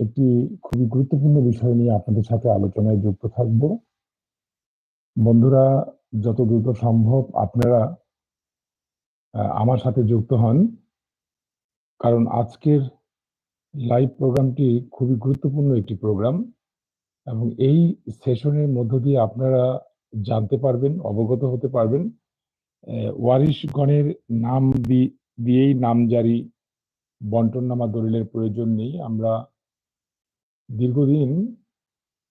একটি খুবই গুরুত্বপূর্ণ বিষয় নিয়ে আপনাদের সাথে আলোচনায় যুক্ত থাকব। বন্ধুরা যত দ্রুত সম্ভব আপনারা আমার সাথে যুক্ত হন। কারণ আজকের লাইভ প্রোগ্রামটি খুবই গুরুত্বপূর্ণ একটি প্রোগ্রাম এবং এই সেশনের মধ্য দিয়ে আপনারা জানতে পারবেন, অবগত হতে পারবেন ওয়ারিশগণের নাম দিয়েই নামজারি বন্টননামা দলিলের প্রয়োজন নেই। আমরা দীর্ঘদিন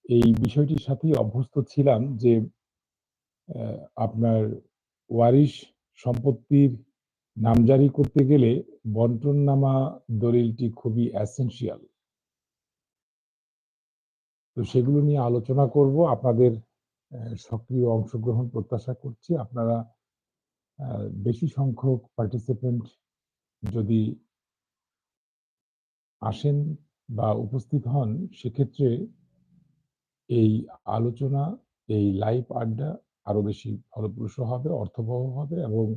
এই বিষয়টির সাথেই অভ্যস্ত ছিলাম যে আপনার ওয়ারিশ সম্পত্তির নামজারি করতে গেলে বন্টননামা দলিলটি খুবই এসেনশিয়াল। তো সেগুলো নিয়ে আলোচনা করব। আপনাদের সক্রিয় অংশগ্রহণ প্রত্যাশা করছি। আপনারা বেশি সংখ্যক পার্টিসিপেন্ট যদি আসেন বা উপস্থিত হন সেক্ষেত্রে এই আলোচনা, এই লাইভ আড্ডা আরও বেশি ফলপ্রসূ হবে, অর্থবহ হবে এবং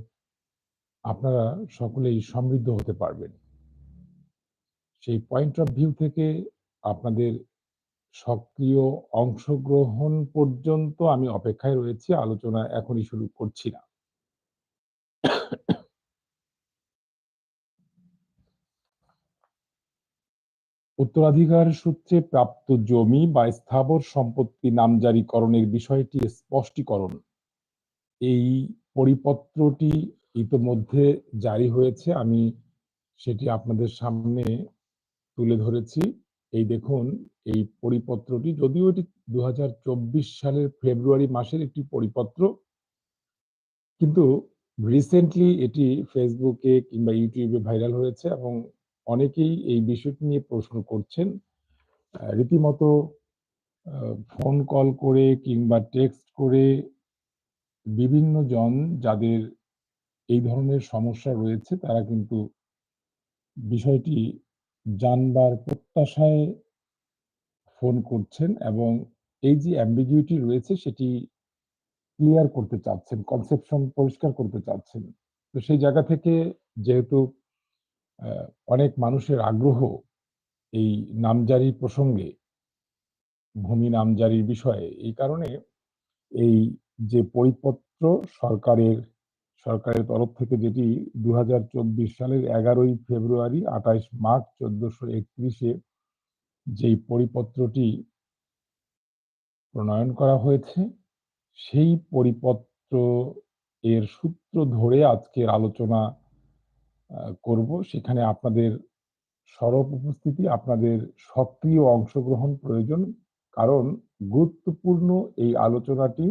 আপনারা সকলেই সমৃদ্ধ হতে পারবেন। সেই পয়েন্ট অফ ভিউ থেকে আপনাদের সক্রিয় অংশগ্রহণ পর্যন্ত আমি অপেক্ষায় রয়েছি। আলোচনা এখনই শুরু করছি না। উত্তরাধিকার সূত্রে প্রাপ্ত জমি বা স্থাবর সম্পত্তি নামজারিকরণের বিষয়টি স্পষ্টীকরণ। এই পরিপত্রটি ইতোমধ্যে জারি হয়েছে। আমি সেটি আপনাদের সামনে তুলে ধরেছি। এই দেখুন, এই পরিপত্রটি যদিও এটি ২০২৪ সালের ফেব্রুয়ারি মাসের একটি পরিপত্র। কিন্তু রিসেন্টলি এটি ফেসবুকে কিংবা ইউটিউবে ভাইরাল হয়েছে এবং অনেকেই এই বিষয়টি নিয়ে প্রশ্ন করছেন। রীতিমতো ফোন কল করে কিংবা টেক্সট করে বিভিন্ন জন যাদের এই ধরনের সমস্যা রয়েছে তারা কিন্তু বিষয়টি জানবার প্রত্যাশায় ফোন করছেন এবং এই যে ambiguity রয়েছে সেটি ক্লিয়ার করতে চাচ্ছেন, কনসেপশন পরিষ্কার করতে চাচ্ছেন। তো সেই জায়গা থেকে যেহেতু অনেক মানুষের আগ্রহ এই নামজারি প্রসঙ্গে, ভূমি নামজারির বিষয়ে এই কারণে এই যে পরিপত্র সরকারের সরকারের তরফ থেকে যেটি ২০২৪ সালের ১১ই ফেব্রুয়ারি, ২৮ মার্চ, ১৪৩১ একত্রিশে যেই পরিপত্রটি প্রণয়ন করা হয়েছে, সেই পরিপত্র এর সূত্র ধরে আজকের আলোচনা করব। সেখানে আপনাদের সরব উপস্থিতি, আপনাদের সক্রিয় অংশগ্রহণ প্রয়োজন। কারণ গুরুত্বপূর্ণ এই আলোচনাটি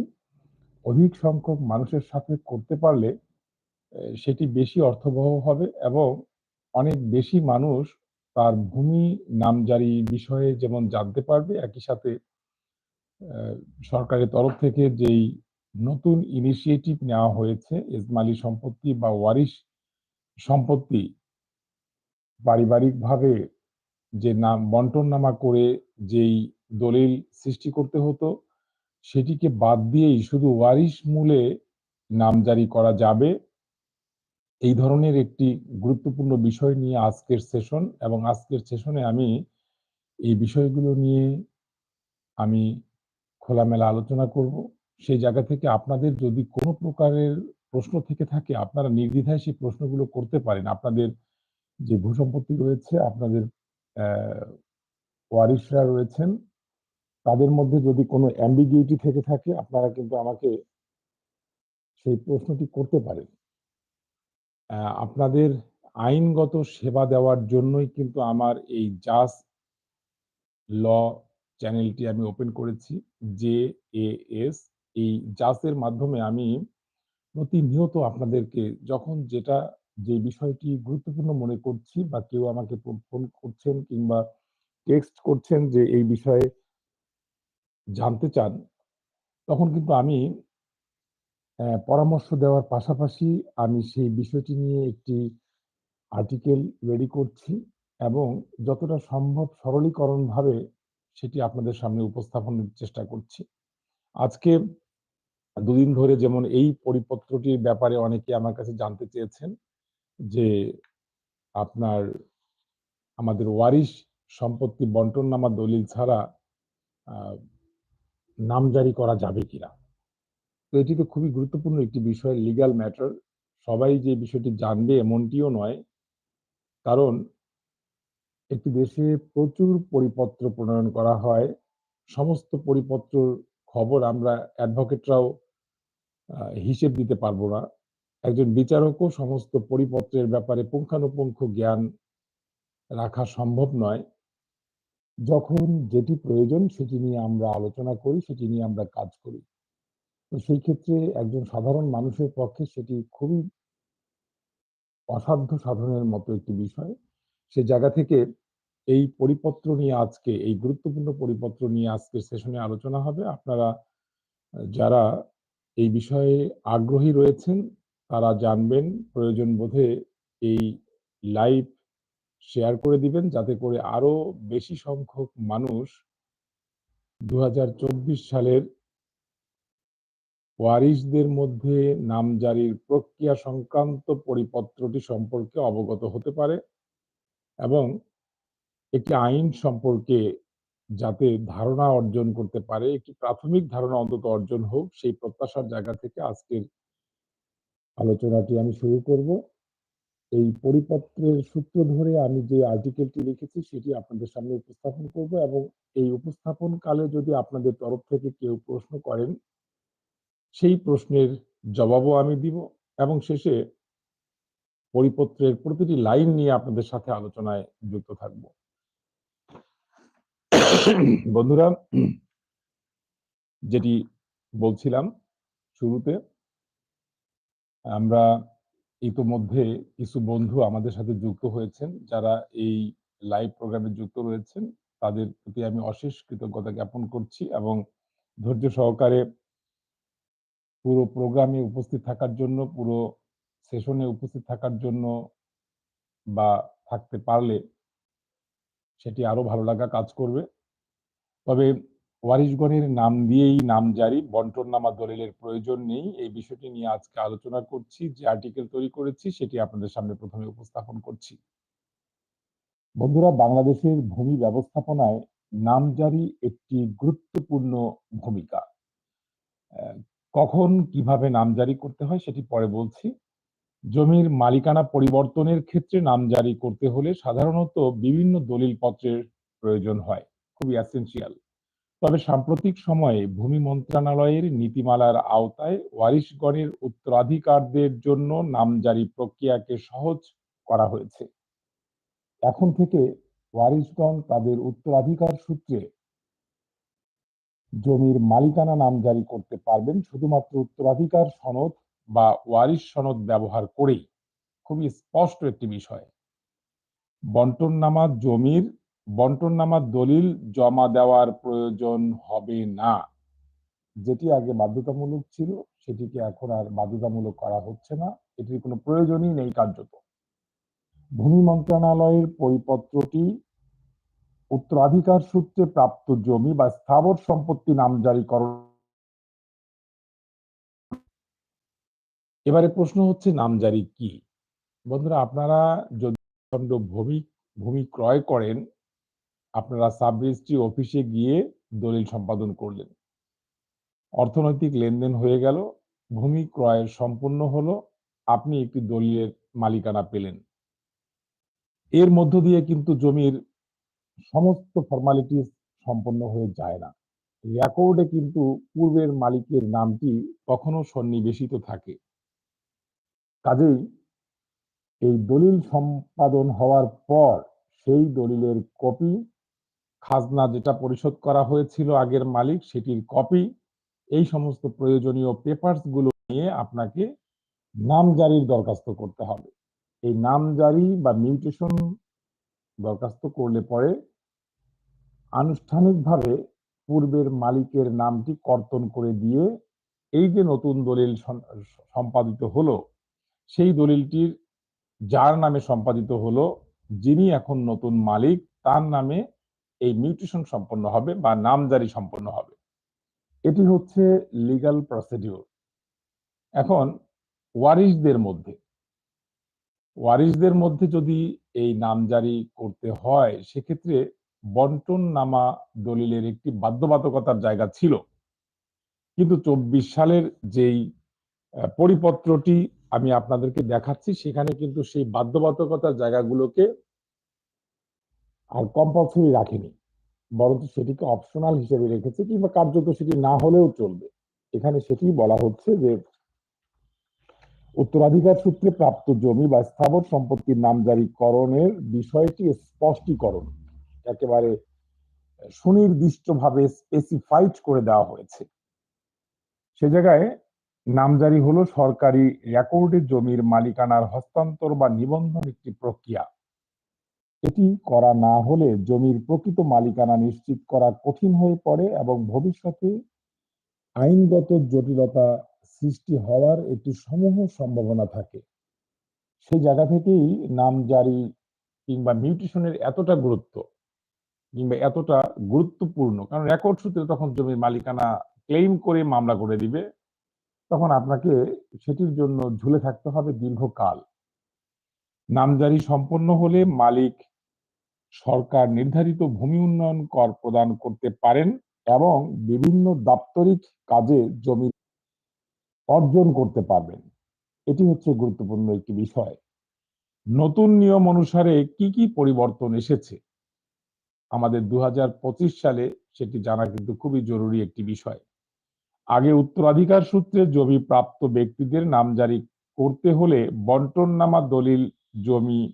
অধিক সংখ্যক মানুষের সাথে করতে পারলে সেটি বেশি অর্থবহ হবে এবং অনেক বেশি মানুষ তার ভূমি নামজারি বিষয়ে যেমন জানতে পারবে, একই সাথে সরকারের তরফ থেকে যেই নতুন ইনিশিয়েটিভ নেওয়া হয়েছে এজমালি সম্পত্তি বা ওয়ারিশ সম্পত্তি পারিবারিকভাবে যে নাম বন্টননামা করে যেই দলিল সৃষ্টি করতে হতো, সেটিকে বাদ দিয়েই শুধু ওয়ারিশ মূলে নাম জারি করা যাবে। এই ধরনের একটি গুরুত্বপূর্ণ বিষয় নিয়ে আজকের সেশন এবং আজকের সেশনে আমি এই বিষয়গুলো নিয়ে আমি খোলামেলা আলোচনা করব। সেই জায়গা থেকে আপনাদের যদি কোনো প্রকারের প্রশ্ন থেকে থাকে আপনারা নির্দ্বিধায় সেই প্রশ্নগুলো করতে পারেন। আপনাদের যে ভূসম্পত্তি রয়েছে, আপনাদের ওয়ারিশরা রয়েছেন, তাদের মধ্যে যদি কোনো ambiguity থেকে থাকে আপনারা কিন্তু আমাকে সেই প্রশ্নটি করতে পারেন। আপনাদের আইনগত সেবা দেওয়ার জন্যই কিন্তু আমার এই জাস্ট ল চ্যানেলটি আমি ওপেন করেছি। জে এ এস এই জাসের মাধ্যমে আমি প্রতিনিয়ত আপনাদেরকে যখন যেটা যে বিষয়টি গুরুত্বপূর্ণ মনে করছি বা কেউ আমাকে ফোন করছেন কিংবা টেক্সট করছেন যে এই বিষয়ে জানতে চান, তখন কিন্তু আমি পরামর্শ দেওয়ার পাশাপাশি আমি সেই বিষয়টি নিয়ে একটি আর্টিকেল রেডি করছি এবং যতটা সম্ভব সরলীকরণভাবে সেটি আপনাদের সামনে উপস্থাপনের চেষ্টা করছি। আজকে ২ দিন ধরে যেমন এই পরিপত্রটির ব্যাপারে অনেকে আমার কাছে জানতে চেয়েছেন যে, আপনার আমাদের ওয়ারিশ সম্পত্তি বন্টন নামা দলিল ছাড়া নাম জারি করা যাবে কিনা? তো এটি তো খুবই গুরুত্বপূর্ণ একটি বিষয় লিগ্যাল ম্যাটার। সবাই যে বিষয়টি জানবে এমনটিও নয়। কারণ একটি দেশে প্রচুর পরিপত্র প্রণয়ন করা হয়। সমস্ত পরিপত্রর খবর আমরা অ্যাডভোকেটরাও হিসেব দিতে পারব না। একজন বিচারকও সমস্ত পরিপত্রের ব্যাপারে পুঙ্খানুপুঙ্খ জ্ঞান রাখা সম্ভব নয়। যখন যেটি প্রয়োজন সেটি নিয়ে আমরা আলোচনা করি, সেটি নিয়ে আমরা কাজ করি। তো সেই ক্ষেত্রে একজন সাধারণ মানুষের পক্ষে সেটি খুবই অসাধ্য সাধনের মতো একটি বিষয়। সে জায়গা থেকে এই পরিপত্র নিয়ে আজকে এই গুরুত্বপূর্ণ পরিপত্র নিয়ে আজকের সেশনে আলোচনা হবে। আপনারা যারা এই বিষয়ে আগ্রহী রয়েছেন, তারা জানবেন, প্রয়োজন বোধে এই লাইভ শেয়ার করে দিবেন, যাতে করে আরও বেশি সংখ্যক মানুষ ২০২৪ সালের ওয়ারিসদের মধ্যে নামজারির প্রক্রিয়া সংক্রান্ত পরিপত্রটি সম্পর্কে অবগত হতে পারে এবং একটি আইন সম্পর্কে যাতে ধারণা অর্জন করতে পারে, একটি প্রাথমিক ধারণা অন্তত অর্জন হোক সেই প্রত্যাশার জায়গা থেকে আজকের আলোচনাটি আমি শুরু করব। এই পরিপত্রের সূত্র ধরে আমি যে আর্টিকেলটি লিখেছি সেটি আপনাদের সামনে উপস্থাপন করব এবং এই উপস্থাপনকালে যদি আপনাদের তরফ থেকে কেউ প্রশ্ন করেন সেই প্রশ্নের জবাবও আমি দিব এবং শেষে পরিপত্রের প্রতিটি লাইন নিয়ে আপনাদের সাথে আলোচনায় যুক্ত থাকব। বন্ধুরা যেটি বলছিলাম শুরুতে আমরা ইতোমধ্যে কিছু বন্ধু আমাদের সাথে যুক্ত হয়েছেন যারা এই লাইভ প্রোগ্রামে যুক্ত রয়েছেন তাদের প্রতি আমি অশেষ কৃতজ্ঞতা জ্ঞাপন করছি এবং ধৈর্য সহকারে পুরো প্রোগ্রামে উপস্থিত থাকার জন্য, পুরো সেশনে উপস্থিত থাকার জন্য বা থাকতে পারলে সেটি আরও ভালো লাগা কাজ করবে। তবে ওয়ারিশগণের নাম দিয়েই নাম নামজারি বন্টননামা দলিলের প্রয়োজন নেই। এই বিষয়টি নিয়ে আজকে আলোচনা করছি। যে আর্টিকেল তৈরি করেছি, সেটি আপনাদের সামনে প্রথমে উপস্থাপন করছি। বন্ধুরা, বাংলাদেশের ভূমি ব্যবস্থাপনায় নামজারি একটি গুরুত্বপূর্ণ ভূমিকা। কখন কীভাবে নামজারি করতে হয় সেটি পরে বলছি। জমির মালিকানা পরিবর্তনের ক্ষেত্রে নামজারি করতে হলে সাধারণত বিভিন্ন দলিলপত্রের প্রয়োজন হয়। খুবই এসেনশিয়াল। তবে সাম্প্রতিক সময়ে ভূমি মন্ত্রণালয়ের নীতিমালার আওতায় ওয়ারিশগণের উত্তরাধিকারদের জন্য নামজারি প্রক্রিয়াকে সহজ করা হয়েছে। এখন থেকে ওয়ারিশগণ তাদের উত্তরাধিকার সূত্রে জমির মালিকানা নামজারি করতে পারবেন, শুধুমাত্র উত্তরাধিকার সনদ বা ওয়ারিশ সনদ ব্যবহার করেই। খুবই স্পষ্ট একটি বিষয়। বন্টননামা জমির বন্টননামা দলিল জমা দেওয়ার প্রয়োজন হবে না। যেটি আগে বাধ্যতামূলক ছিল সেটিকে এখন আর বাধ্যতামূলক করা হচ্ছে না। এটির কোনো প্রয়োজনই নেই কার্যত। ভূমি মন্ত্রণালয়ের পরিপত্রটি উত্তরাধিকার সূত্রে প্রাপ্ত জমি বা স্থাবর সম্পত্তি নাম নামজারিকরণ এবারে প্রশ্ন হচ্ছে নামজারি কি? বন্ধুরা আপনারা যদি ভূমি ভূমি ক্রয় করেন, আপনারা সাব রেজিস্ট্রি অফিসে গিয়ে দলিল সম্পাদন করলেন। অর্থনৈতিক লেনদেন হয়ে গেল, ভূমি ক্রয় সম্পূর্ণ হলো, আপনি একটি দলিলের মালিকানা পেলেন। এর মধ্য দিয়ে কিন্তু জমির সমস্ত ফর্মালিটিস সম্পন্ন হয়ে যায় না। রেকর্ডে কিন্তু পূর্বের মালিকের নামটি কখনো সন্নিবেশিত থাকে। কাজেই এই দলিল সম্পাদন হওয়ার পর সেই দলিলের কপি, খাজনা যেটা পরিশোধ করা হয়েছিল আগের মালিক সেটির কপি, এই সমস্ত প্রয়োজনীয় পেপারসগুলো নিয়ে আপনাকে নামজারির দরখাস্ত করতে হবে। এই নামজারি বা মিউটেশন দরখাস্ত করলে পরে আনুষ্ঠানিকভাবে পূর্বের মালিকের নামটি কর্তন করে দিয়ে এই যে নতুন দলিল সম্পাদিত হলো, সেই দলিলটির যার নামে সম্পাদিত হলো, যিনি এখন নতুন মালিক তার নামে এই মিউটেশন সম্পন্ন হবে বা নামজারি সম্পন্ন হবে। এটি হচ্ছে লিগ্যাল প্রসিডিউর। এখন ওয়ারিশদের মধ্যে ওয়ারিশদের মধ্যে যদি এই নামজারি করতে হয়, সেক্ষেত্রে বন্টন নামা দলিলের একটি বাধ্যবাধকতার জায়গা ছিল কিন্তু চব্বিশ সালের যেই পরিপত্রটি আমি আপনাদেরকে দেখাচ্ছি, সেখানে কিন্তু সেই বাধ্যবাধকতার জায়গাগুলোকে আর কম্পালসরি রাখেনি। বরঞ্চ সেটিকে অপশনাল হিসেবে রেখেছে কিংবা কার্যত সেটি না হলেও চলবে। এখানে সেটি বলা হচ্ছে যে, উত্তরাধিকার সূত্রে প্রাপ্ত জমি বা স্থাবর সম্পত্তির নামজারিকরণের বিষয়টি স্পষ্টীকরণ, একেবারে সুনির্দিষ্টভাবে স্পেসিফাইড করে দেওয়া হয়েছে। সে জায়গায় নামজারি হলো সরকারি রেকর্ডে জমির মালিকানার হস্তান্তর বা নিবন্ধন একটি প্রক্রিয়া। এটি করা না হলে জমির প্রকৃত মালিকানা নিশ্চিত করা কঠিন হয়ে পড়ে এবং ভবিষ্যতে আইনগত জটিলতা সৃষ্টি হওয়ার একটি সমূহ সম্ভাবনা থাকে। সেই জায়গা থেকেই নামজারি কিংবা মিউটেশনের এতটা গুরুত্ব কিংবা এতটা গুরুত্বপূর্ণ, কারণ রেকর্ড সূত্রে তখন জমির মালিকানা ক্লেম করে মামলা করে দিবে, তখন আপনাকে সেটির জন্য ঝুলে থাকতে হবে দীর্ঘকাল। নামজারি সম্পন্ন হলে মালিক সরকার নির্ধারিত ভূমি উন্নয়ন কর প্রদান করতে পারেন এবং বিভিন্ন দাপ্তরিক কাজে জমি অর্জন করতে পারবেন। এটি হচ্ছে গুরুত্বপূর্ণ একটি বিষয়। নতুন নিয়ম অনুসারে কি কি পরিবর্তন এসেছে? আমাদের দু হাজার পঁচিশ সালে সেটি জানা কিন্তু খুবই জরুরি একটি বিষয়। আগে উত্তরাধিকার সূত্রে জমি প্রাপ্ত ব্যক্তিদের নাম জারি করতে হলে বন্টননামা দলিল জমি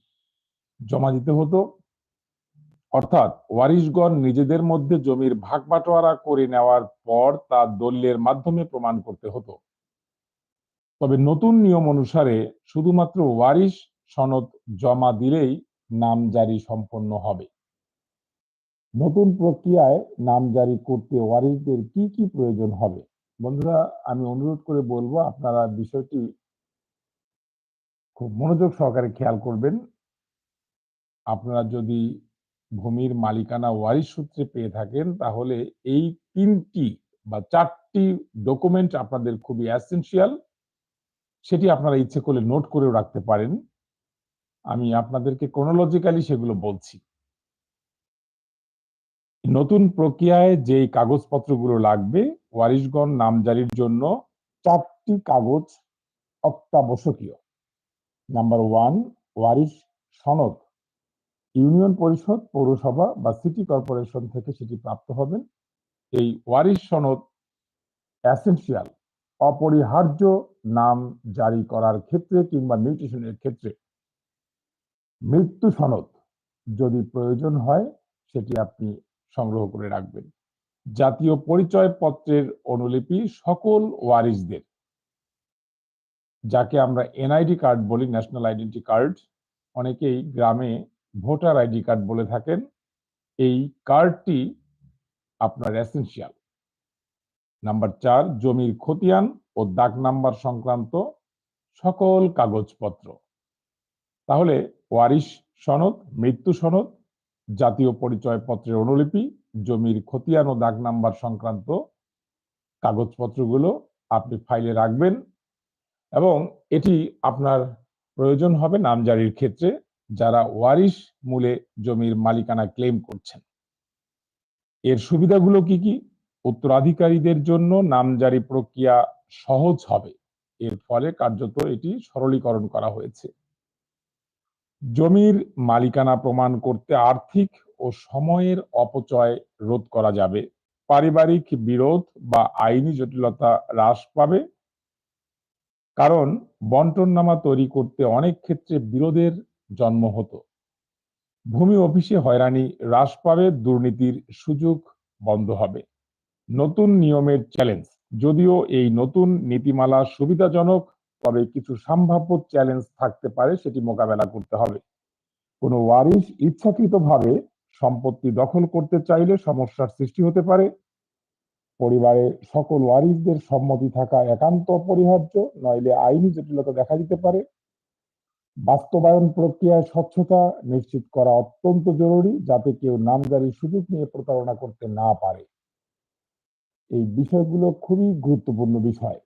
জমা দিতে হতো। অর্থাৎ ওয়ারিশগণ নিজেদের মধ্যে জমির ভাগ বাটোয়ারা করে নেওয়ার পর তা দলিলের মাধ্যমে প্রমাণ করতে হতো। তবে নতুন নিয়ম অনুসারে শুধুমাত্র ওয়ারিশ সনদ জমা দিলেই নাম জারি সম্পন্ন হবে। নতুন প্রক্রিয়ায় নাম জারি করতে ওয়ারিশদের কি কি প্রয়োজন হবে? বন্ধুরা, আমি অনুরোধ করে বলব, আপনারা বিষয়টি খুব মনোযোগ সহকারে খেয়াল করবেন। আপনারা যদি ভূমির মালিকানা ওয়ারিশ সূত্রে পেয়ে থাকেন, তাহলে এই তিনটি বা চারটি ডকুমেন্ট আপনাদের খুবই অ্যাসেনশিয়াল সেটি আপনারা ইচ্ছে করলে নোট করেও রাখতে পারেন। আমি আপনাদেরকে ক্রোনোলজিক্যালি সেগুলো বলছি। নতুন প্রক্রিয়ায় যেই কাগজপত্রগুলো লাগবে, ওয়ারিশগণ নামজারির জন্য চারটি কাগজ অত্যাবশ্যকীয়। নাম্বার ওয়ান ওয়ারিশ সনদ। ইউনিয়ন পরিষদ, পৌরসভা বা সিটি কর্পোরেশন থেকে সেটি প্রাপ্ত হবেন। এই ওয়ারিশ সনদ অ্যাসেন্সিয়াল অপরিহার্য নাম জারি করার ক্ষেত্রে কিংবা মিউটেশনের ক্ষেত্রে। মৃত্যু সনদ যদি প্রয়োজন হয়, সেটি আপনি সংগ্রহ করে রাখবেন। জাতীয় পরিচয় পত্রের অনুলিপি সকল ওয়ারিশদের, যাকে আমরা এনআইডি কার্ড বলি, ন্যাশনাল আইডেন্টি কার্ড। অনেকেই গ্রামে ভোটার আইডি কার্ড বলে থাকেন, এই কার্ডটি আপনার এসেনশিয়াল নাম্বার চার, জমির খতিয়ান ও দাগ নাম্বার সংক্রান্ত সকল কাগজপত্র। তাহলে ওয়ারিশ সনদ, মৃত্যু সনদ, জাতীয় পরিচয় পত্রের অনুলিপি, জমির খতিয়ান ও দাগ নাম্বার সংক্রান্ত কাগজপত্রগুলো আপনি ফাইলে রাখবেন এবং এটি আপনার প্রয়োজন হবে নামজারির ক্ষেত্রে। যারা ওয়ারিশ মূলে জমির মালিকানা ক্লেম করছেন। এর সুবিধাগুলো কি কি? উত্তরাধিকারীদের জন্য নামজারি প্রক্রিয়া সহজ হবে। এর ফলে কার্যত এটি সরলীকরণ করা হয়েছে। জমির মালিকানা প্রমাণ করতে আর্থিক ও সময়ের অপচয় রোধ করা যাবে। পারিবারিক বিরোধ বা আইনি জটিলতা হ্রাস পাবে। কারণ বন্টননামা তৈরি করতে অনেক ক্ষেত্রে বিরোধের জন্ম হতো। ভূমি অফিসে হয়রানি হ্রাস পাবে, দুর্নীতির সুযোগ বন্ধ হবে। নতুন নিয়মের চ্যালেঞ্জ যদিও এই নতুন নীতিমালা সুবিধাজনক, তবে কিছু সম্ভাব্য চ্যালেঞ্জ থাকতে পারে, সেটি মোকাবেলা করতে হবে। কোনো ওয়ারিশ ইচ্ছাকৃতভাবে সম্পত্তি দখল করতে চাইলে সমস্যার সৃষ্টি হতে পারে। পরিবারে সকল ওয়ারিশদের সম্মতি থাকা একান্ত অপরিহার্য, নইলে আইনি জটিলতা দেখা দিতে পারে। বাস্তবায়ন প্রক্রিয়ায় স্বচ্ছতা নিশ্চিত করা অত্যন্ত জরুরি যাতে কেউ নামজারির সুযোগ নিয়ে প্রতারণা করতে না পারে। এই বিষয়গুলো খুবই গুরুত্বপূর্ণ বিষয়।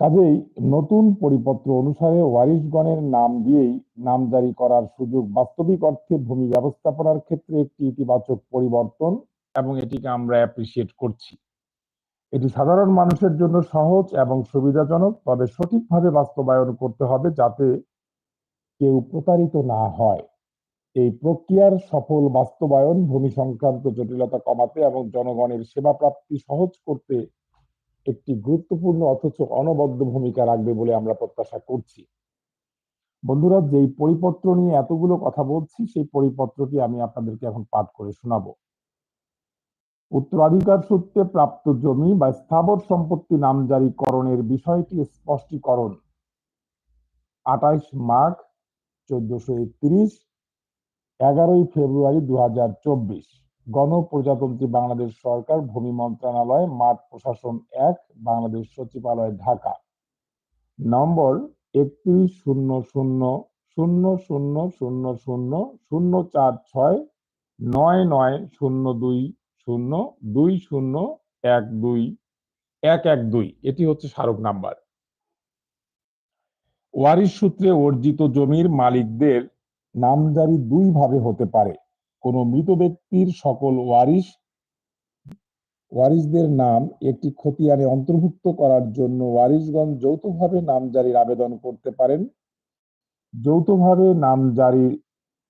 কাজেই নতুন পরিপত্র অনুসারে ওয়ারিশগণের নাম দিয়েই নামজারি করার সুযোগ বাস্তবিক অর্থে ভূমি ব্যবস্থাপনার ক্ষেত্রে একটি ইতিবাচক পরিবর্তন এবং এটিকে আমরা অ্যাপ্রিসিয়েট করছি। এটি সাধারণ মানুষের জন্য সহজ এবং সুবিধাজনক, তবে সঠিকভাবে বাস্তবায়ন করতে হবে যাতে কেউ প্রতারিত না হয়। এই প্রক্রিয়ার সফল বাস্তবায়ন ভূমি সংক্রান্ত জটিলতা কমাতে এবং জনগণের সেবা প্রাপ্তি সহজ করতে একটি গুরুত্বপূর্ণ অথচ অনবদ্য ভূমিকা রাখবে বলে আমরা প্রত্যাশা করছি। বন্ধুরা, যেই পরিপত্র নিয়ে এতগুলো কথা বলছি, সেই পরিপত্রটি আমি আপনাদেরকে এখন পাঠ করে শোনাবো। উত্তরাধিকার সূত্রে প্রাপ্ত জমি বা স্থাবর সম্পত্তি নামজারিকরণের বিষয়টি স্পষ্টীকরণ। আঠাইশ মার্চ চোদ্দশো একত্রিশ, এগারোই ফেব্রুয়ারি দু হাজার চব্বিশ। গণপ্রজাতন্ত্রী বাংলাদেশ সরকার, ভূমি মন্ত্রণালয়, মাঠ প্রশাসন এক, বাংলাদেশ সচিবালয় ঢাকা। নম্বর একত্রিশ শূন্য শূন্য শূন্য শূন্য শূন্য শূন্য শূন্য চার ছয় নয় নয় শূন্য দুই শূন্য, দুই শূন্য, এক দুই, এক এক দুই। এটি হচ্ছে স্মারক নাম্বার। ওয়ারিশ সূত্রে অর্জিত জমির মালিকদের নামজারি দুই ভাবে হতে পারে। কোন মৃত ব্যক্তির সকল ওয়ারিশ, ওয়ারিশদের নাম একটি খতিয়ানে অন্তর্ভুক্ত করার জন্য ওয়ারিশগঞ্জ যৌথভাবে নামজারির আবেদন করতে পারেন। যৌথভাবে নামজারি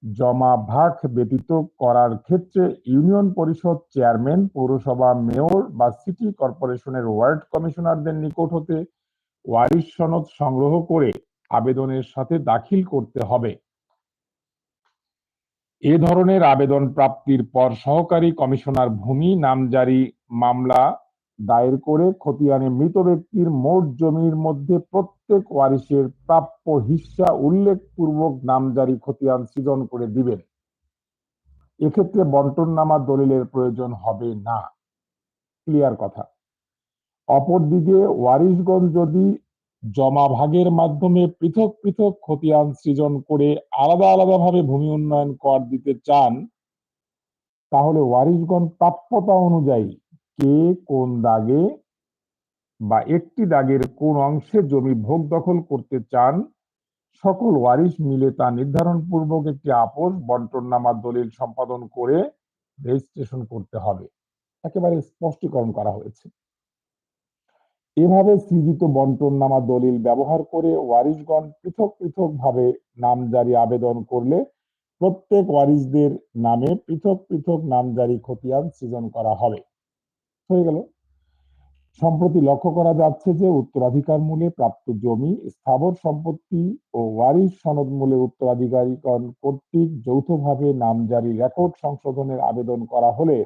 জমা ভাগ ব্যতীত করার ক্ষেত্রে ইউনিয়ন পরিষদ চেয়ারম্যান, পৌরসভা মেয়র বা সিটি কর্পোরেশনের ওয়ার্ড কমিশনারদের নিকট হতে ওয়ারিশ সনদ সংগ্রহ করে আবেদনের সাথে দাখিল করতে হবে। এ ধরনের আবেদন প্রাপ্তির পর সহকারী কমিশনার ভূমি, নামজারি, মামলা দায়ের করে খতিয়ানে মৃত ব্যক্তির মোট জমির মধ্যে প্রত্যেক ওয়ারিশের প্রাপ্য হিস্সা উল্লেখপূর্বক নামজারি খতিয়ান সৃজন করে দিবেন। এক্ষেত্রে বন্টননামা দলিলের প্রয়োজন হবে না। ক্লিয়ার কথা। অপরদিকে ওয়ারিশগঞ্জ যদি জমা ভাগের মাধ্যমে পৃথক পৃথক খতিয়ান সৃজন করে আলাদা আলাদাভাবে ভূমি উন্নয়ন কর দিতে চান, তাহলে ওয়ারিশগঞ্জ প্রাপ্যতা অনুযায়ী কে কোন দাগে বা একটি দাগের কোন অংশে জমি ভোগ দখল করতে চান? সকল ওয়ারিশ মিলে তা নির্ধারণ পূর্বক একটি আপোষ, বন্টননামা, দলিল সম্পাদন করে রেজিস্ট্রেশন করতে হবে। একেবারে স্পষ্টীকরণ করা হয়েছে। এভাবে সৃজিত বন্টননামা, দলিল ব্যবহার করে ওয়ারিশগণ পৃথক পৃথক ভাবে নামজারি আবেদন করলে প্রত্যেক ওয়ারিশদের নামে পৃথক পৃথক নামজারি খতিয়ান সৃজন করা হবে। হয়ে গেল। সম্প্রতি লক্ষ্য করা যাচ্ছে যে উত্তরাধিকার মূলে প্রাপ্ত জমি, স্থাবর সম্পত্তি ও ওয়ারিশ সনদ মূলে উত্তরাধিকারীগণ কর্তৃক যৌথভাবে নামজারি রেকর্ড সংশোধনের আবেদন করা হলে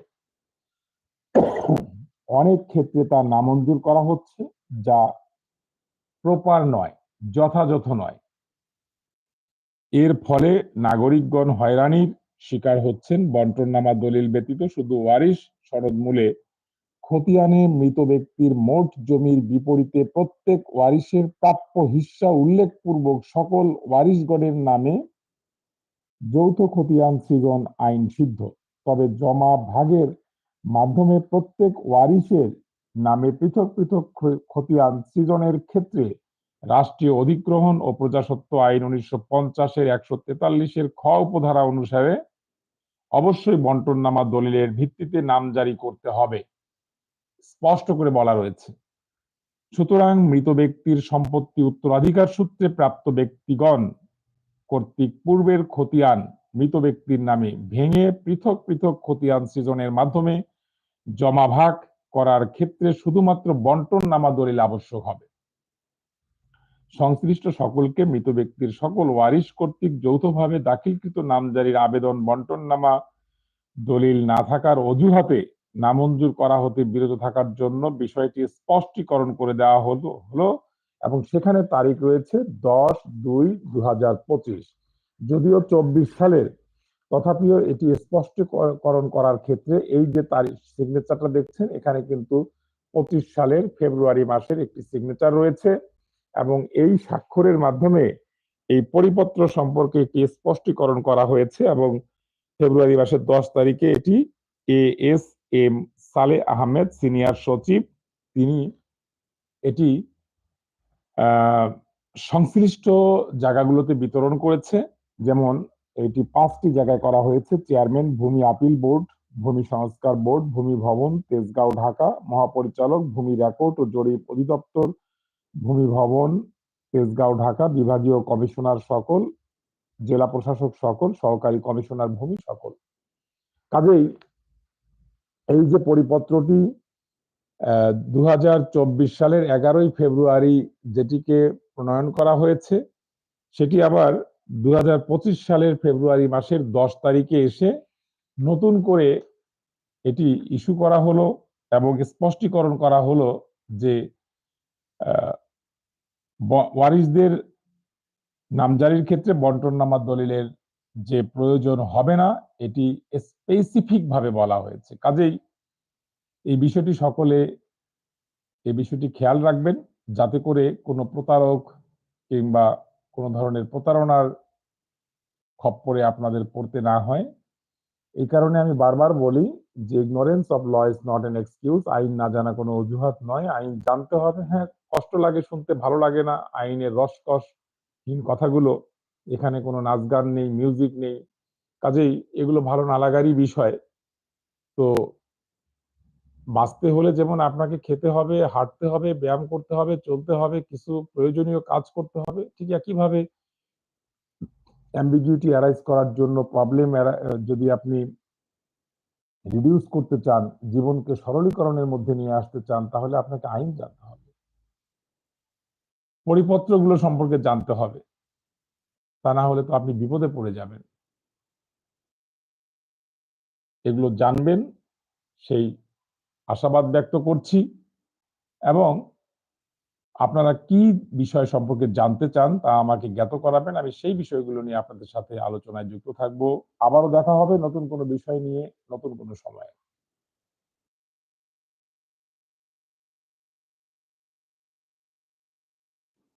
অনেক ক্ষেত্রে তা নামঞ্জুর করা হচ্ছে, যা প্রপার নয়, যথাযথ নয়। এর ফলে নাগরিকগণ হয়রানির শিকার হচ্ছেন, বন্টননামা দলিল ব্যতীত শুধু ওয়ারিশ সনদ মূলে খতিয়ানে মৃত ব্যক্তির মোট জমির বিপরীতে প্রত্যেক ওয়ারিশের প্রাপ্য হিস্সা উল্লেখপূর্বক সকল ওয়ারিশগণের নামে যৌথ খতিয়ান সৃজন আইন সিদ্ধ। তবে জমা ভাগের মাধ্যমে প্রত্যেক ওয়ারিশের নামে পৃথক পৃথক খতিয়ান সৃজনের ক্ষেত্রে রাষ্ট্রীয় অধিগ্রহণ ও প্রজাসত্ব আইন উনিশশো পঞ্চাশের একশো তেতাল্লিশের খ উপধারা অনুসারে অবশ্যই বন্টননামা দলিলের ভিত্তিতে নাম জারি করতে হবে। স্পষ্ট করে বলা রয়েছে। সুতরাং মৃত ব্যক্তির সম্পত্তি উত্তরাধিকার সূত্রে প্রাপ্ত ব্যক্তিগণ কর্তৃক পূর্বের খতিয়ান মৃত ব্যক্তির নামে ভেঙে পৃথক পৃথক খতিয়ান সৃজনের মাধ্যমে জমা ভাগ করার ক্ষেত্রে শুধুমাত্র বন্টন নামা দলিল আবশ্যক হবে। সংশ্লিষ্ট সকলকে মৃত ব্যক্তির সকল ওয়ারিশ কর্তৃক যৌথভাবে দাখিলকৃত নামজারির আবেদন বন্টন নামা দলিল না থাকার অজুহাতে নামঞ্জুর করা হতে বিরত থাকার জন্য বিষয়টি স্পষ্টীকরণ করে দেওয়া হলো হলো, এবং সেখানে তারিখ রয়েছে দশ দুই দু হাজার পঁচিশ। যদিও চব্বিশ সালের, তথাপিও এটি স্পষ্টকরণ করার ক্ষেত্রে এই যে তারিখ সিগনেচারটা দেখছেন, এখানে কিন্তু পঁচিশ সালের ফেব্রুয়ারি মাসের একটি সিগনেচার রয়েছে, এবং এই স্বাক্ষরের মাধ্যমে এই পরিপত্র সম্পর্কে একটি স্পষ্টীকরণ করা হয়েছে, এবং ফেব্রুয়ারি মাসের দশ তারিখে এটি এ এস এম সালে আহমেদ সিনিয়র সচিব তিনি এটি সংশ্লিষ্ট জায়গাগুলোতে বিতরণ করেছে। যেমন এটি পাঁচটি জায়গায় করা হয়েছে। চেয়ারম্যান, ভূমি আপিল বোর্ড, ভূমি সংস্কার বোর্ড, ভূমি ভবন, তেজগাঁও, ঢাকা, মহাপরিচালক, ভূমি রেকর্ড ও জরিপ অধিদপ্তর, ভূমি ভবন, তেজগাঁও, ঢাকা, বিভাগীয় কমিশনার সকল, জেলা প্রশাসক সকল, সহকারী কমিশনার ভূমি সকল। কাজেই এই যে পরিপত্রটি ২০২৪ সালের ১১ই ফেব্রুয়ারি যেটিকে প্রণয়ন করা হয়েছে, সেটি আবার ২০২৫ সালের ফেব্রুয়ারি মাসের ১০ তারিখে এসে নতুন করে এটি ইস্যু করা হলো এবং স্পষ্টীকরণ করা হলো যে ওয়ারিশদের নামজারির ক্ষেত্রে বন্টননামা দলিলের যে প্রয়োজন হবে না, এটি স্পেসিফিক ভাবে বলা হয়েছে। কাজেই এই বিষয়টি সকলে এই বিষয়টি খেয়াল রাখবেন যাতে করে কোনো প্রতারক কিংবা কোনো ধরনের প্রতারণার খপ্পরে আপনাদের পড়তে না হয়। এই কারণে আমি বারবার বলি যে ignorance of law is not an excuse আইন না জানা কোনো অজুহাত নয়। আইন জানতে হবে। হ্যাঁ, কষ্ট লাগে শুনতে ভালো লাগে না। আইনের রসকসহীন কথাগুলো। এখানে কোনো নাচ গান নেই, মিউজিক নেই। কাজেই এগুলো ভালো না লাগারই বিষয়। তো বাঁচতে হলে যেমন আপনাকে খেতে হবে, হাঁটতে হবে, ব্যায়াম করতে হবে, চলতে হবে, কিছু প্রয়োজনীয় কাজ করতে হবে। ঠিক একইভাবে ambiguity অ্যারাইজ করার জন্য প্রবলেম যদি আপনি রিডিউস করতে চান, জীবনকে সরলীকরণের মধ্যে নিয়ে আসতে চান, তাহলে আপনাকে আইন জানতে হবে। পরিপত্রগুলো সম্পর্কে জানতে হবে। তা না হলে তো আপনি বিপদে পড়ে যাবেন। এগুলো জানবেন, সেই আশাবাদ ব্যক্ত করছি এবং আপনারা কি বিষয় সম্পর্কে জানতে চান তা আমাকে জ্ঞাত করাবেন। আমি সেই বিষয়গুলো নিয়ে আপনাদের সাথে আলোচনায় যুক্ত থাকব। আবারও দেখা হবে নতুন কোনো বিষয় নিয়ে, নতুন কোনো সময়ে।